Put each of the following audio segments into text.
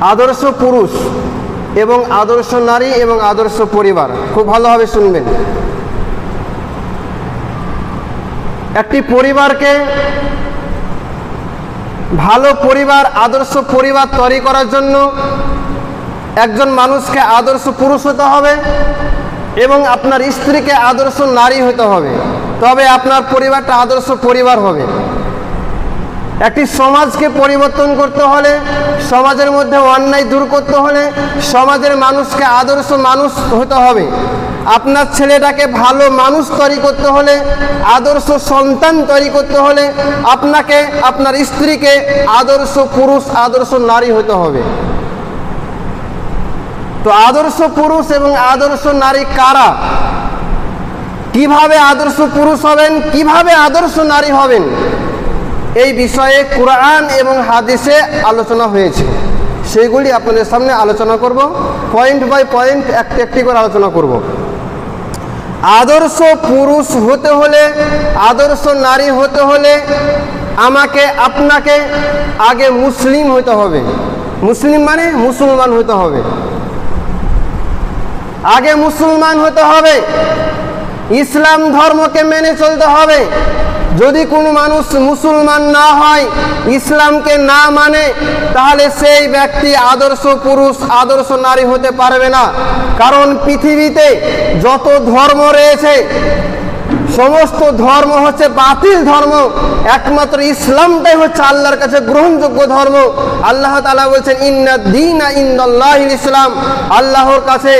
আদর্শ পুরুষ এবং আদর্শ নারী এবং আদর্শ পরিবার। খুব ভালোভাবে শুনবেন। একটি পরিবারকে ভালো পরিবার, আদর্শ পরিবার তৈরি করার জন্য একজন মানুষকে আদর্শ পুরুষ হতে হবে এবং আপনার স্ত্রীকে আদর্শ নারী হতে হবে। তবে আপনার পরিবারটা আদর্শ পরিবার হবে। একটি সমাজকে পরিবর্তন করতে হলে, সমাজের মধ্যে অন্যায় দূর করতে হলে সমাজের মানুষকে আদর্শ মানুষ হতে হবে। আপনার ছেলেটাকে ভালো মানুষ তৈরি করতে হলে, আদর্শ সন্তান তৈরি করতে হলে আপনাকে, আপনার স্ত্রীকে আদর্শ পুরুষ, আদর্শ নারী হতে হবে। তো আদর্শ পুরুষ এবং আদর্শ নারী কারা? কীভাবে আদর্শ পুরুষ হবেন? কীভাবে আদর্শ নারী হবেন? এই বিষয়ে কোরআন এবং হাদিসে আলোচনা হয়েছে। সেইগুলি আপনাদের সামনে আলোচনা করব। পয়েন্ট বাই পয়েন্ট একটি একটি করে আলোচনা করব। আদর্শ পুরুষ হতে হলে, আদর্শ নারী হতে হলে আমাকে, আপনাকে আগে মুসলিম হতে হবে। মুসলিম মানে মুসলমান হতে হবে। আগে মুসলমান হতে হবে। ইসলাম ধর্মকে মেনে চলতে হবে। যদি কোনো মানুষ মুসলমান না হয়, ইসলামকে না মানে তাহলে সেই ব্যক্তি আদর্শ পুরুষ, আদর্শ নারী হতে পারবে না। কারণ পৃথিবীতে যত ধর্ম রয়েছে, সমস্ত ধর্ম হচ্ছে বাতিল ধর্ম। একমাত্র ইসলামটাই হচ্ছে আল্লাহর কাছে গ্রহণযোগ্য ধর্ম। আল্লাহ তালা বলছেন ইন্না দিন ইসলাম। আল্লাহর কাছে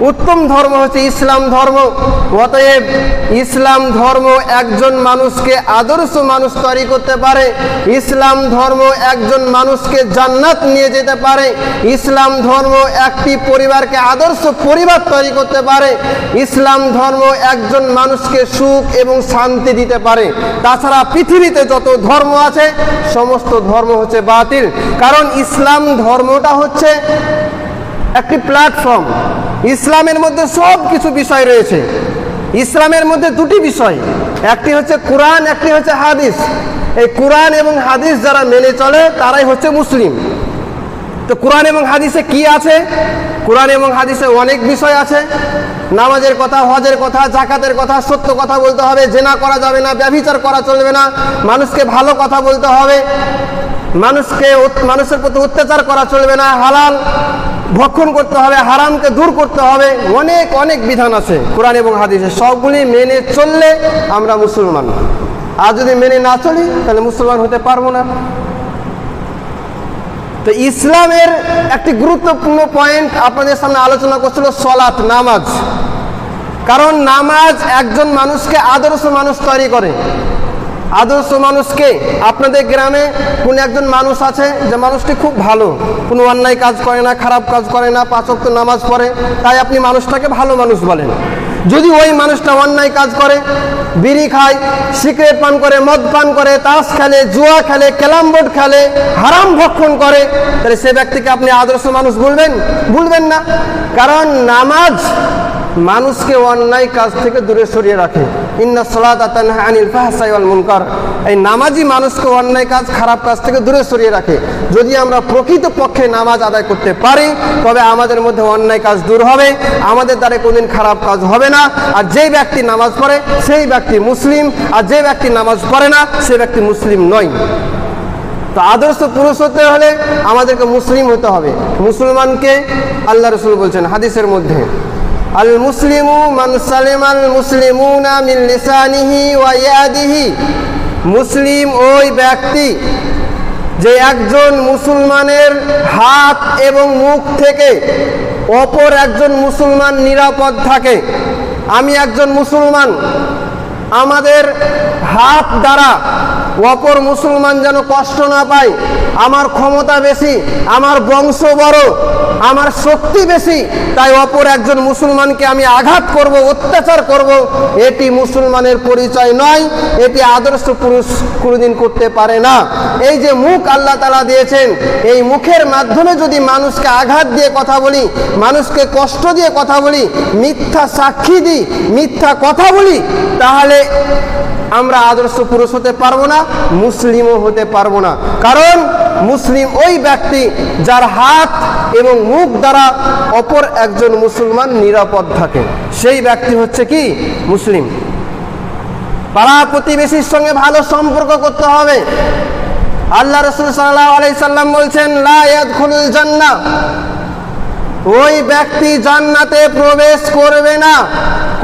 উত্তম ধর্ম হচ্ছে ইসলাম ধর্ম। অতএব ইসলাম ধর্ম একজন মানুষকে আদর্শ মানুষ তৈরি করতে পারে। ইসলাম ধর্ম একজন মানুষকে জান্নাত নিয়ে যেতে পারে। ইসলাম ধর্ম একটি পরিবারকে আদর্শ পরিবার তৈরি করতে পারে। ইসলাম ধর্ম একজন মানুষকে সুখ এবং শান্তি দিতে পারে। তাছাড়া পৃথিবীতে যত ধর্ম আছে, সমস্ত ধর্ম হচ্ছে বাতিল। কারণ ইসলাম ধর্মটা হচ্ছে একটি প্ল্যাটফর্ম ইসলামের মধ্যে সব কিছু বিষয় রয়েছে। ইসলামের মধ্যে দুটি বিষয়। একটি হচ্ছে কোরআন, একটি হচ্ছে হাদিস। এই কোরআন এবং হাদিস যারা মেনে চলে, তারাই হচ্ছে মুসলিম। তো কোরআন এবং হাদিসে কি আছে? কোরআন এবং হাদিসে অনেক বিষয় আছে। নামাজের কথা, হজের কথা জাকাতের কথা, সত্য কথা বলতে হবে, জেনা করা যাবে না, ব্যভিচার করা চলবে না, মানুষকে ভালো কথা বলতে হবে, মানুষকে মানুষের প্রতি অত্যাচার করা চলবে না, হালাল ভক্ষণ করতে হবে, হারামকে দূর করতে হবে, অনেক অনেক বিধান আছে কোরআন এবং হাদিসে। সবগুলি মেনে চললে আমরা মুসলমান। আর যদি মেনে না চলি, তাহলে মুসলমান হতে পারব না। তো ইসলামের একটি গুরুত্বপূর্ণ পয়েন্ট আপনাদের সামনে আলোচনা করছিল সলাৎ, নামাজ। কারণ নামাজ একজন মানুষকে আদর্শ মানুষ তৈরি করে। আদর্শ মানুষকে আপনাদের গ্রামে কোন একজন মানুষ আছে যে মানুষটি খুব ভালো, কোনো অন্যায় কাজ করে না, খারাপ কাজ করে না পাঁচক নামাজ পড়ে, তাই আপনি মানুষটাকে ভালো মানুষ বলেন। যদি ওই মানুষটা অন্যায় কাজ করে, বিড়ি খায়, সিগারেট পান করে, মদ পান করে, তাস খেলে, জুয়া খেলে ক্যালাম বোর্ড খেলে, হারাম ভক্ষণ করে, তাহলে সে ব্যক্তিকে আপনি আদর্শ মানুষ বলবেন? বলবেন না। কারণ নামাজ মানুষকে অন্যায় কাজ থেকে দূরে সরিয়ে রাখে। ইন্না সলাত আনিল এই নামাজি মানুষকে অন্যায় কাজ, খারাপ কাজ থেকে দূরে সরিয়ে রাখে। যদি আমরা প্রকৃত পক্ষে নামাজ আদায় করতে পারি, তবে আমাদের মধ্যে অন্যায় কাজ দূর হবে, আমাদের দ্বারা কোনদিন খারাপ কাজ হবে না। আর যেই ব্যক্তি নামাজ পড়ে, সেই ব্যক্তি মুসলিম। আর যে ব্যক্তি নামাজ পড়ে না, সে ব্যক্তি মুসলিম নয়। তো আদর্শ পুরুষ হতে হলে আমাদেরকে মুসলিম হতে হবে। মুসলমানকে আল্লাহ রসুল বলছেন হাদিসের মধ্যে। আল من سلم المسلمون من لسانه ويده. মুসলিম ওই ব্যক্তি যে একজন মুসলমানের হাত এবং মুখ থেকে অপর একজন মুসলমান নিরাপদ থাকে। আমি একজন মুসলমান আমাদের হাত দ্বারা অপর মুসলমান যেন কষ্ট না পায়, আমার ক্ষমতা বেশি, আমার বংশ বড়, আমার শক্তি বেশি, তাই অপর একজন মুসলমানকে আমি আঘাত করব, অত্যাচার করব, এটি মুসলমানের পরিচয় নয়, এটি আদর্শ পুরুষ কোনোদিন করতে পারে না। এই যে মুখ আল্লাহ তালা দিয়েছেন, এই মুখের মাধ্যমে যদি মানুষকে আঘাত দিয়ে কথা বলি, মানুষকে কষ্ট দিয়ে কথা বলি, মিথ্যা সাক্ষী দিই, মিথ্যা কথা বলি, তাহলে আমরা আদর্শ পুরুষ হতে পারব না, মুসলিমও হতে পারব না। কারণ মুসলিম ওই ব্যক্তি যার হাত এবং মুখ দ্বারা অপর একজন মুসলমান নিরাপদ থাকে। সেই ব্যক্তি হচ্ছে কি? মুসলিম। পাড়া প্রতিবেশীর সঙ্গে ভালো সম্পর্ক করতে হবে। আল্লাহ রসুল সাল্লাহ আলাইসাল্লাম বলছেন লায়াদখুলুল জান্নাহ। ওই ব্যক্তি জান্নাতে প্রবেশ করবে না।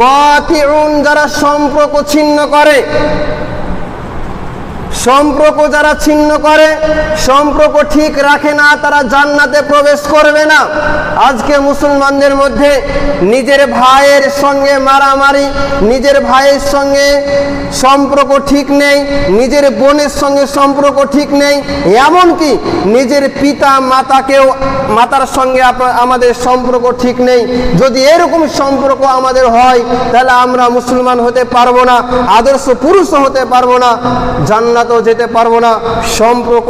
কতিউন যারা সম্পর্ক ছিন্ন করে সম্পর্ক যারা ছিন্ন করে, সম্পর্ক ঠিক রাখে না, তারা জান্নাতে প্রবেশ করবে না। আজকে মুসলমানদের মধ্যে নিজের ভাইয়ের সঙ্গে মারামারি, নিজের ভাইয়ের সঙ্গে সম্পর্ক ঠিক নেই, নিজের বোনের সঙ্গে সম্পর্ক ঠিক নেই, এমনকি নিজের পিতা মাতাকেও, মাতার সঙ্গে আমাদের সম্পর্ক ঠিক নেই। যদি এরকম সম্পর্ক আমাদের হয়, তাহলে আমরা মুসলমান হতে পারব না, আদর্শ পুরুষও হতে পারব না। জান্নাতও যেতে পারব না। সম্পর্ক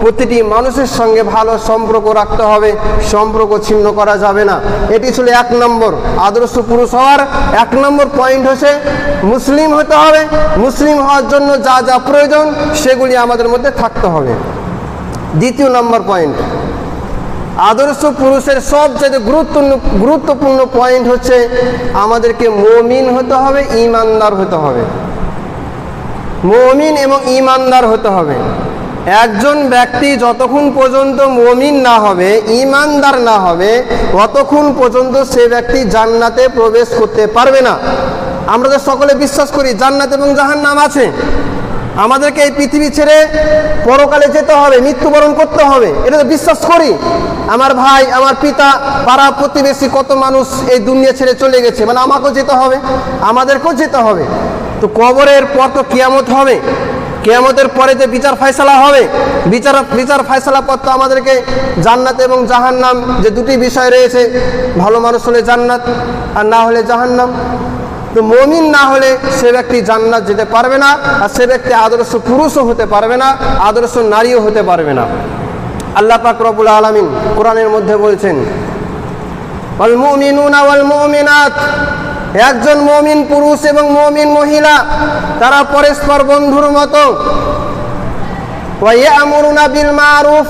প্রতিটি মানুষের সঙ্গে ভালো সম্পর্ক রাখতে হবে। সম্পর্ক ছিন্ন করা যাবে না। এটি ছিল এক নম্বর আদর্শ পুরুষ হওয়ার। এক নম্বর পয়েন্ট হচ্ছে মুসলিম হতে হবে। মুসলিম হওয়ার জন্য যা যা প্রয়োজন সেগুলি আমাদের মধ্যে থাকতে হবে। দ্বিতীয় নম্বর পয়েন্ট আদর্শ পুরুষের সবচেয়ে গুরুত্বপূর্ণ গুরুত্বপূর্ণ পয়েন্ট হচ্ছে আমাদেরকে মমিন হতে হবে, ইমানদার হতে হবে। মমিন এবং ইমানদার হতে হবে। একজন ব্যক্তি যতক্ষণ পর্যন্ত মমিন না হবে ইমানদার না হবে, ততক্ষণ পর্যন্ত সে ব্যক্তি জান্নাতে প্রবেশ করতে পারবে না। আমরা তো সকলে বিশ্বাস করি, জান্নাত এবং জাহান্নাম আছে। আমাদেরকে এই পৃথিবী ছেড়ে পরকালে যেতে হবে, মৃত্যুবরণ করতে হবে, এটা তো বিশ্বাস করি। আমার ভাই, আমার পিতা, পাড়া প্রতিবেশী কত মানুষ এই দুনিয়া ছেড়ে চলে গেছে মানে আমাকেও যেতে হবে, আমাদেরকেও যেতে হবে। তো কবরের পর তো কিয়ামত হবে। কেয়ামতের পরে যে বিচার ফয়সালা হবে, বিচার বিচার ফয়সালা পর তো আমাদেরকে জান্নাত এবং জাহান্নাম যে দুটি বিষয় রয়েছে, ভালো মানুষ হলে জান্নাত আর না হলে জাহান্নাম। তো মমিন না হলে সে ব্যক্তি জান্নাত যেতে পারবে না আর সে ব্যক্তি আদর্শ পুরুষও হতে পারবে না, আদর্শ নারীও হতে পারবে না। আল্লাহ পাক রবুল আলমিন কোরআনের মধ্যে বলছেন ওয়াল মুমিনাত। একজন মমিন পুরুষ এবং মমিন মহিলা তারা পরস্পর বন্ধুর মতো। ওয়াইয়ামুরুনা বিল মারুফ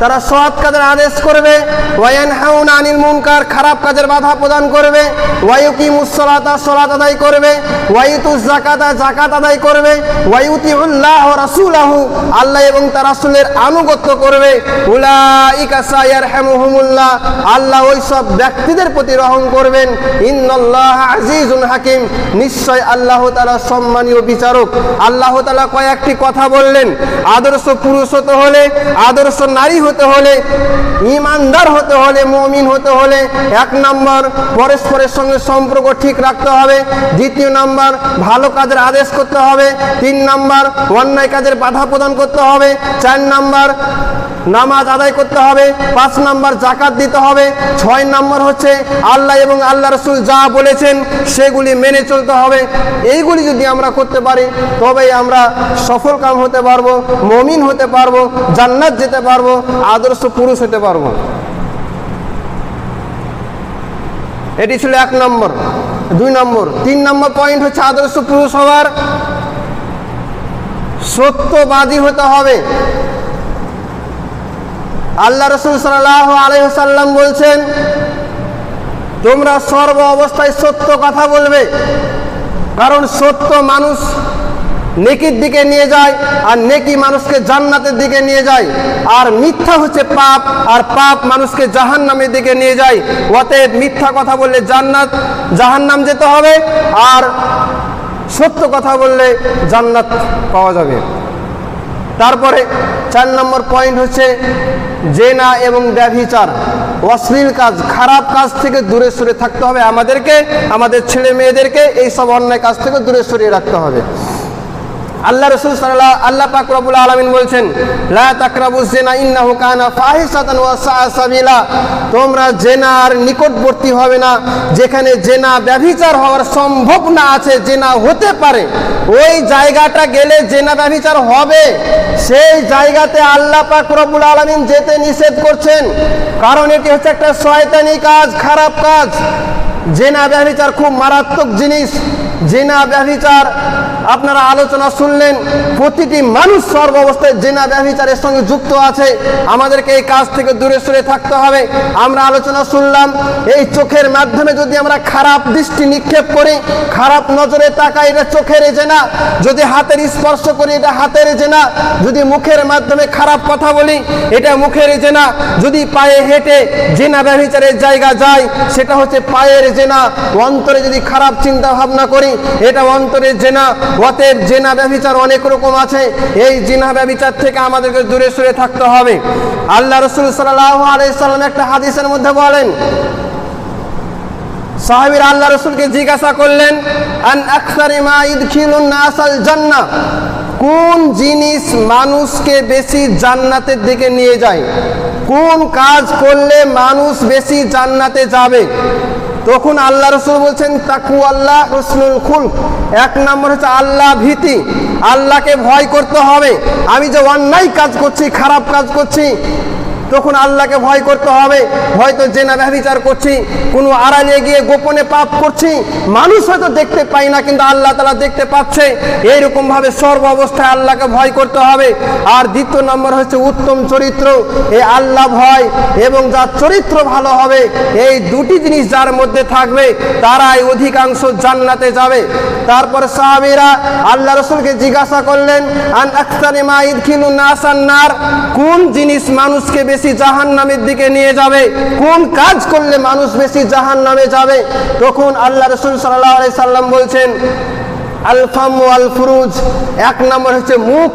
তারা সৎ কাজের আদেশ করবে। ওয়ায়ানহাউনা আনিল মুনকার, খারাপ কাজের বাধা প্রদান করবে। ওয়ায়ুকিমুস সালাতা সালাত আদায় করবে। ওয়াইতুজ যাকাতা যাকাত আদায় করবে। ওয়ায়ুতিউল্লাহ ওয়া রাসূলাহু, আল্লাহ এবং তার রাসূলের আনুগত্য করবে। উলাইকা সায়ারহামুহুমুল্লাহ, আল্লাহ ওই সব ব্যক্তিদের প্রতি রহম করবেন। ইন্নাল্লাহ আজিজুন হাকিম, নিশ্চয় আল্লাহ তাআলা সম্মানীয় বিচারক। আল্লাহ তাআলা কয়েকটি কথা বললেন। আদর্শ পুরুষ হতে হলে আদর্শ নারী হতে হলে, ইমানদার হতে হলে, মমিন হতে হলে এক নম্বর পরস্পরের সঙ্গে সম্পর্ক ঠিক রাখতে হবে, দ্বিতীয় নম্বর ভালো কাজের আদেশ করতে হবে, তিন নম্বর অন্যায় কাজের বাধা প্রদান করতে হবে, চার নম্বর নামাজ আদায় করতে হবে, পাঁচ নম্বর জাকাত দিতে হবে, ছয় নম্বর হচ্ছে আল্লাহ এবং আল্লাহ রসুল যা বলেছেন সেগুলি মেনে চলতে হবে। এইগুলি যদি আমরা করতে পারি, তবেই আমরা সফল কাম হতে পারব, মমিন হতে পারব, জান্নাত যেতে পারব আদর্শ পুরুষ হতে পারব এটি ছিল এক নম্বর। দুই নম্বর। তিন নম্বর পয়েন্ট হচ্ছে আদর্শ পুরুষ হওয়ার সত্যবাদী হতে হবে। আল্লাহ রসুল সাল্লাহ আলহ্লাম বলছেন, তোমরা সর্ব অবস্থায় সত্য কথা বলবে। কারণ সত্য মানুষ নেকির দিকে নিয়ে যায় আর নেকি মানুষকে জান্নাতের দিকে নিয়ে যায়। আর মিথ্যা হচ্ছে পাপ, আর পাপ মানুষকে জাহান্নামের দিকে নিয়ে যায়। অতএব মিথ্যা কথা বললে জান্নাত, জাহান্নাম যেতে হবে। আর সত্য কথা বললে জান্নাত পাওয়া যাবে। তারপরে চার নম্বর পয়েন্ট হচ্ছে জেনা এবং ব্যভিচার। অশ্লীল কাজ, খারাপ কাজ থেকে দূরে সরে থাকতে হবে আমাদেরকে, আমাদের ছেলে মেয়েদেরকে এই সব অন্যায় কাজ থেকে দূরে সরিয়ে রাখতে হবে। আল্লাহ রসুল সাল্লাহ আল্লাহ পাক রব্বুল আলামিন বলছেন, লা তাকরাবু জেনা ইন্নাহু কানা ফাহিশাতান ওয়া তোমরা জেনার নিকটবর্তী হবে না, যেখানে জেনা ব্যভিচার হওয়ার সম্ভাবনা আছে, জেনা হতে পারে। ওই জায়গাটা গেলে জেনা ব্যভিচার হবে। সেই জায়গাতে আল্লাহ পাক রব্বুল আলামিন যেতে নিষেধ করছেন। কারণ এটি হচ্ছে একটা শয়তানি কাজ, খারাপ কাজ। জেনা ব্যভিচার খুব মারাত্মক জিনিস। জেনা ব্যভিচার, আপনারা আলোচনা শুনলেন, প্রতিটি মানুষ সর্ব অবস্থায় জেনা ব্যভিচারের সঙ্গে যুক্ত আছে। আমাদেরকে এই কাজ থেকে দূরে সরে থাকতে হবে। আমরা আলোচনা শুনলাম, এই চোখের মাধ্যমে যদি আমরা খারাপ দৃষ্টি নিক্ষেপ করি, খারাপ নজরে তাকাই, এটা চোখের জেনা। যদি হাতের স্পর্শ করি, এটা হাতের জেনা। যদি মুখের মাধ্যমে খারাপ কথা বলি, এটা মুখের জেনা। যদি পায়ে হেঁটে জেনা ব্যভিচারের জায়গা যায়, সেটা হচ্ছে পায়ের জেনা। অন্তরে যদি খারাপ চিন্তা ভাবনা করি এটা অন্তরের জেনা অতএব জেনা ব্যভিচার অনেক রকম আছে, এই জেনা ব্যভিচার থেকে আমাদেরকে দূরে সরে থাকতে হবে। আল্লাহ রসুল সাল্লাহ আলাইসাল্লাম একটা হাদিসের মধ্যে বলেন, সাহাবীর আল্লাহ রসুলকে জিজ্ঞাসা করলেন, আন কোন জিনিস মানুষকে বেশি জান্নাতের দিকে নিয়ে যায়? কোন কাজ করলে মানুষ বেশি জান্নাতে যাবে? তখন আল্লাহ রসুল বলছেন তাকু আল্লাহ রসুল খুল এক নম্বর হচ্ছে আল্লাহ ভীতি। আল্লাহকে ভয় করতে হবে। আমি যে অন্যায় কাজ করছি, খারাপ কাজ করছি তখন আল্লাহকে ভয় করতে হবে। হয়তো জেনা ব্যবচার করছি, কোনো আড়ালে গিয়ে গোপনে পাপ করছি, মানুষ হয়তো দেখতে পাই না, কিন্তু আল্লাহ তালা দেখতে পাচ্ছে। এইরকম ভাবে সর্ব অবস্থায় আল্লাহকে ভয় করতে হবে। আর দ্বিতীয় নম্বর হচ্ছে উত্তম চরিত্র। এই আল্লাহ ভয় এবং যার চরিত্র ভালো হবে, এই দুটি জিনিস যার মধ্যে থাকবে, তারাই অধিকাংশ জান্নাতে যাবে। তারপরে সাহাবীরা আল্লাহ রসুলকে জিজ্ঞাসা করলেন, আন আখতারি মা ইদখিলু নাসান্নার কোন জিনিস মানুষকে বেশি জাহান নামের দিকে নিয়ে যাবে। কোন কাজ করলে মানুষ বেশি জাহান নামে যাবে? তখন আল্লাহ রসুল সাল্লাহ সাল্লাম বলছেন আলফাম আল ফুরুজ এক নম্বর হচ্ছে মুখ।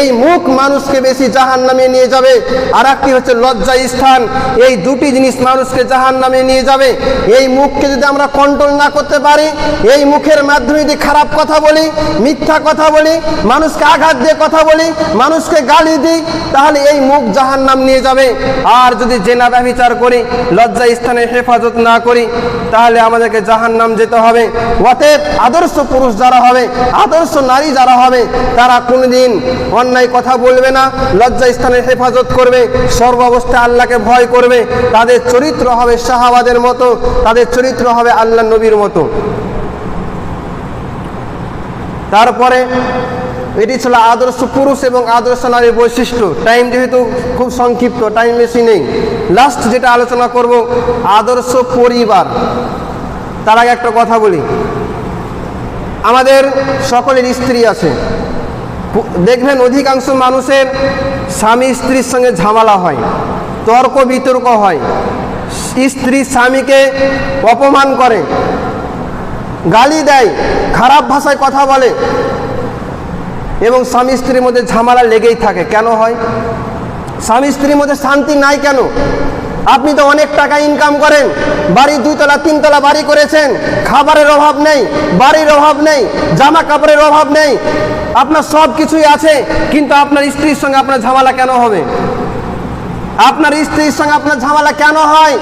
এই মুখ মানুষকে বেশি জাহান নামে নিয়ে যাবে। আর একটি হচ্ছে লজ্জা স্থান। এই দুটি জিনিস মানুষকে জাহান নামে নিয়ে যাবে। এই মুখকে যদি আমরা কন্ট্রোল না করতে পারি, এই মুখের মাধ্যমে যদি খারাপ কথা বলি, মিথ্যা কথা বলি, মানুষকে আঘাত দিয়ে কথা বলি, মানুষকে গালি দিই, তাহলে এই মুখ জাহান নাম নিয়ে যাবে। আর যদি জেনা ব্যবচার করি, লজ্জা স্থানে হেফাজত না করি, তাহলে আমাদেরকে জাহান নাম যেতে হবে। অতএব আদর্শ পুরুষ যারা হবে, আদর্শ নারী যারা হবে, তারা কোনোদিন অন্যায় কথা বলবে না লজ্জা স্থানের হেফাজত করবে সর্ব অবস্থায় আল্লাহকে ভয় করবে, তাদের চরিত্র হবে শাহাবাদের মতো, তাদের চরিত্র হবে আল্লাহ নবীর মতো। তারপরে, এটি ছিল আদর্শ পুরুষ এবং আদর্শ নারীর বৈশিষ্ট্য। টাইম যেহেতু খুব সংক্ষিপ্ত টাইম বেশি নেই। লাস্ট যেটা আলোচনা করব, আদর্শ পরিবার। তার আগে একটা কথা বলি। আমাদের সকলের স্ত্রী আছে। দেখবেন অধিকাংশ মানুষের স্বামী স্ত্রীর সঙ্গে ঝামেলা হয়, তর্ক বিতর্ক হয়। স্ত্রী স্বামীকে অপমান করে, গালি দেয়, খারাপ ভাষায় কথা বলে এবং স্বামী স্ত্রীর মধ্যে ঝামেলা লেগেই থাকে। কেন হয়? স্বামী স্ত্রীর মধ্যে শান্তি নাই কেন? আপনি তো অনেক টাকা ইনকাম করেন। বাড়ি দুইতলা, তিনতলা বাড়ি করেছেন। খাবারের অভাব নেই, বাড়ির অভাব নেই জামা কাপড়ের অভাব নেই। আপনার সব কিছুই আছে, কিন্তু আপনার স্ত্রীর সঙ্গে আপনার ঝামেলা কেন হবে? আপনার স্ত্রীর সঙ্গে আপনার ঝামেলা কেন হয়?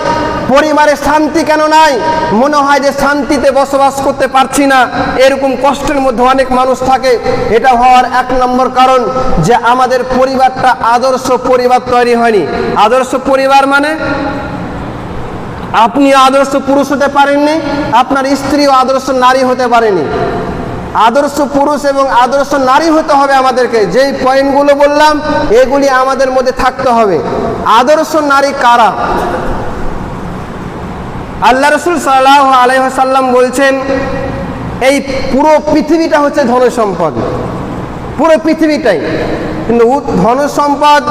পরিবারে শান্তি কেন নাই? মনে হয় যে শান্তিতে বসবাস করতে পারছি না। এরকম কষ্টের মধ্যে অনেক মানুষ থাকে। এটা হওয়ার এক নম্বর কারণ যে আমাদের পরিবারটা আদর্শ পরিবার তৈরি হয়নি। আদর্শ পরিবার মানে? আপনি আদর্শ পুরুষ হতে পারেননি, আপনার স্ত্রীও আদর্শ নারী হতে পারেনি। আদর্শ পুরুষ এবং আদর্শ নারী হতে হবে আমাদেরকে। যেই পয়েন্টগুলো বললাম, এগুলি আমাদের মধ্যে থাকতে হবে। আদর্শ নারী কারা? আল্লাহ রসুল সাল্লাহ আলাইসাল্লাম বলছেন, এই পুরো পৃথিবীটা হচ্ছে ধন সম্পদ পুরো পৃথিবীটাই। কিন্তু উ- ধন সম্পদ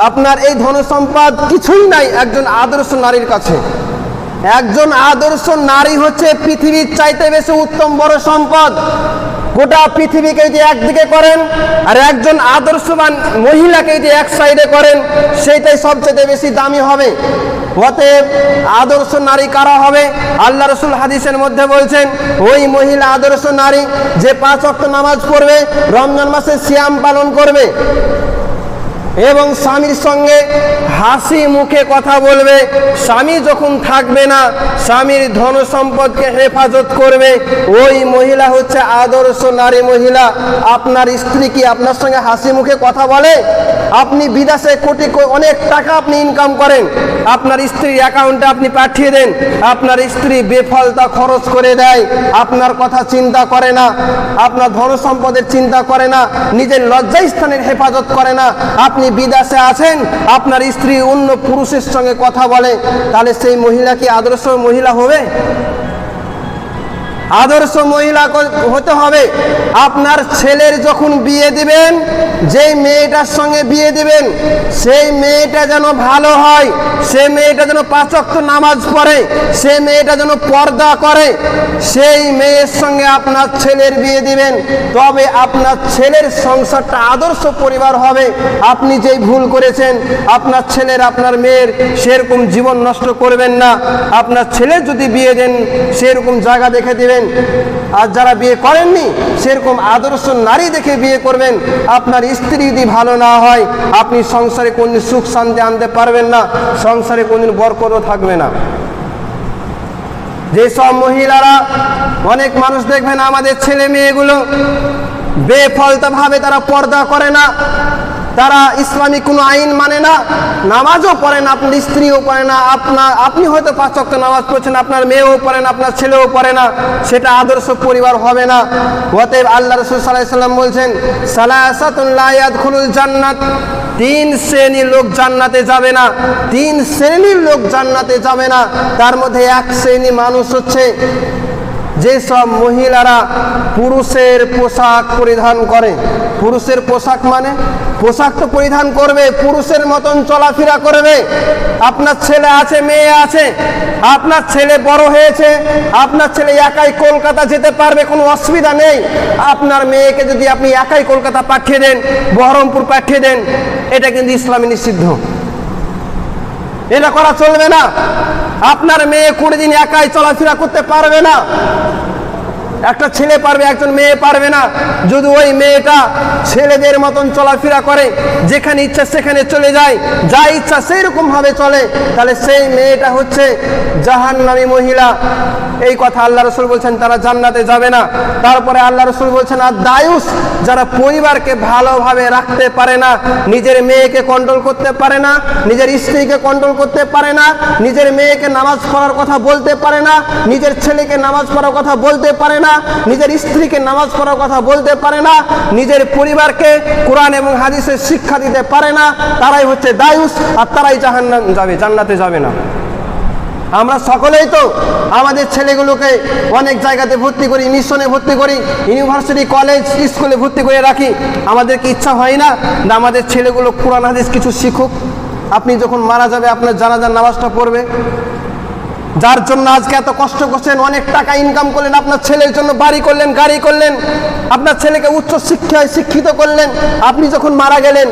আপনার এই ধন সম্পদ কিছুই নাই একজন আদর্শ নারীর কাছে। একজন আদর্শ নারী হচ্ছে পৃথিবীর চাইতে বেশি উত্তম বড় সম্পদ। গোটা পৃথিবীকে যদি একদিকে করেন আর একজন আদর্শবান মহিলাকে যদি এক সাইডে করেন, সেইটাই সবচেয়ে বেশি দামি হবে। অতএব আদর্শ নারী কারা হবে? আল্লাহ রসুল হাদিসের মধ্যে বলছেন, ওই মহিলা আদর্শ নারী যে পাঁচ অক্ট নামাজ পড়বে, রমজান মাসে সিয়াম পালন করবে। এবং স্বামীর সঙ্গে হাসি মুখে কথা বলবে। স্বামী যখন থাকবে না, স্বামীর ধন সম্পদকে হেফাজত করবে। ওই মহিলা হচ্ছে আদর্শ নারী মহিলা। আপনার স্ত্রী কি আপনার সঙ্গে হাসি মুখে কথা বলে? আপনি বিদেশে কোটি অনেক টাকা আপনি ইনকাম করেন। আপনার স্ত্রীর অ্যাকাউন্টে আপনি পাঠিয়ে দেন। আপনার স্ত্রী বেফলতা খরচ করে দেয়। আপনার কথা চিন্তা করে না। আপনার ধন সম্পদের চিন্তা করে না। নিজের লজ্জা স্থানের হেফাজত করে না। আপনি বিদেশে আছেন, আপনার স্ত্রী অন্য পুরুষের সঙ্গে কথা বলে, তাহলে সেই মহিলা কি আদর্শ মহিলা হবে? আদর্শ মহিলা হতে হবে। আপনার ছেলের যখন বিয়ে দিবেন, যেই মেয়েটার সঙ্গে বিয়ে দিবেন, সেই মেয়েটা যেন ভালো হয় সে মেয়েটা যেন পাঁচক্ত নামাজ পড়ে সে মেয়েটা যেন পর্দা করে, সেই মেয়ের সঙ্গে আপনার ছেলের বিয়ে দিবেন। তবে আপনার ছেলের সংসারটা আদর্শ পরিবার হবে। আপনি যেই ভুল করেছেন, আপনার ছেলের, আপনার মেয়ের সেরকম জীবন নষ্ট করবেন না। আপনার ছেলে যদি বিয়ে দেন, সেরকম জায়গা দেখে দিবেন। আর যারা বিয়ে করেননি, সেরকম আদর্শ নারী দেখে বিয়ে করবেন। আপনার স্ত্রী যদি ভালো না হয়, আপনি সংসারে কোনদিন সুখ শান্তি আনতে পারবেন না, সংসারে কোনদিন বরকতও থাকবে না। যেসব মহিলারা, অনেক মানুষ দেখবেন আমাদের ছেলে মেয়েগুলো, বেফলতাভাবে তারা পর্দা করে না তারা ইসলামিক কোনো আইন মানে না, নামাজও পড়েন আপনার স্ত্রীও পড়ে না, আপনার, আপনি হয়তো পাঁচ ওয়াক্ত নামাজ পড়ছেন, আপনার মেয়েও পড়েন আপনার ছেলেও পড়ে না, সেটা আদর্শ পরিবার হবে না। অতএব আল্লাহ রসুল সাল্লাহ সাল্লাম বলছেন খুলুল জান্নাত, তিন শ্রেণির লোক জান্নাতে যাবে না, তিন শ্রেণির লোক জান্নাতে যাবে না, তার মধ্যে এক শ্রেণি মানুষ হচ্ছে যেসব মহিলারা পুরুষের পোশাক পরিধান করে। পুরুষের পোশাক মানে? পোশাক তো পরিধান করবে, পুরুষের মতন চলাফেরা করবে। আপনার ছেলে আছে, মেয়ে আছে, আপনার ছেলে বড় হয়েছে, আপনার ছেলে একাই কলকাতা যেতে পারবে, কোনো অসুবিধা নেই। আপনার মেয়েকে যদি আপনি একাই কলকাতা পাঠিয়ে দেন, বহরমপুর পাঠিয়ে দেন, এটা কিন্তু ইসলামী নিষিদ্ধ। এটা করা চলবে না। আপনার মেয়ে কুড়ি দিন একাই চলাফেরা করতে পারবে না। একটা ছেলে পারবে, একজন মেয়ে পারবে না। যদি ওই মেয়েটা ছেলেদের মতন চলাফেরা করে, যেখানে ইচ্ছা সেখানে চলে যায়, যা ইচ্ছা সেই রকম ভাবে চলে, তাহলে সেই মেয়েটা হচ্ছে জাহান্নামী মহিলা। এই কথা আল্লাহ রসুল বলছেন, তারা জান্নাতে যাবে না। তারপরে আল্লাহ রসুল বলছেন, আর দায়ুস যারা পরিবারকে ভালোভাবে রাখতে পারে না, নিজের মেয়েকে কন্ট্রোল করতে পারে না, নিজের স্ত্রীকে কন্ট্রোল করতে পারে না, নিজের মেয়েকে নামাজ পড়ার কথা বলতে পারে না, নিজের ছেলেকে নামাজ পড়ার কথা বলতে পারে না নিজের স্ত্রীকে নামাজ পড়ার কথা বলতে পারে না, নিজের পরিবারকে কোরআন এবং হাদিসের শিক্ষা দিতে পারে না, তারাই হচ্ছে দায়ুস আর তারাই জাহান্নাম যাবে, জান্নাতে যাবে না। আমরা সকলেই তো আমাদের ছেলেগুলোকে অনেক জায়গাতে ভর্তি করি, মিশনে ভর্তি করি, ইউনিভার্সিটি, কলেজ, স্কুলে ভর্তি করে রাখি, আমাদের কি ইচ্ছা হয় না না আমাদের ছেলেগুলো কোরআন, হাদিস কিছু শিখুক? আপনি যখন মারা যাবে, আপনার জানাজার নামাজটা পড়বে। যার জন্য আজকে এত কষ্ট করছেন, অনেক টাকা ইনকাম করলেন, আপনার ছেলের জন্য বাড়ি করলেন, গাড়ি করলেন, আপনার ছেলেকে উচ্চ শিক্ষায় শিক্ষিত করলেন, আপনি যখন মারা গেলেন,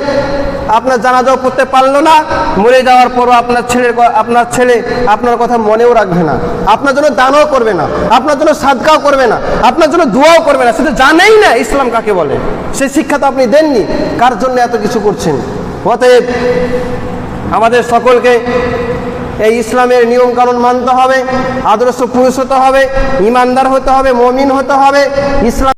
আপনার জানাজাও করতে পারল না, মরে যাওয়ার পরও আপনার ছেলের আপনার ছেলে আপনার কথা মনেও রাখবে না, আপনার জন্য দানও করবে না, আপনার জন্য সাদকাও করবে না, আপনার জন্য দোয়াও করবে না সেটা জানেই না ইসলাম কাকে বলে সেই শিক্ষা তো আপনি দেননি, কার জন্য এত কিছু করছেন? অতএব আমাদের সকলকে এই ইসলামের নিয়ম কানুন মানতে হবে, আদর্শ পুরুষ হতে হবে, ইমানদার হতে হবে, মমিন হতে হবে, ইসলাম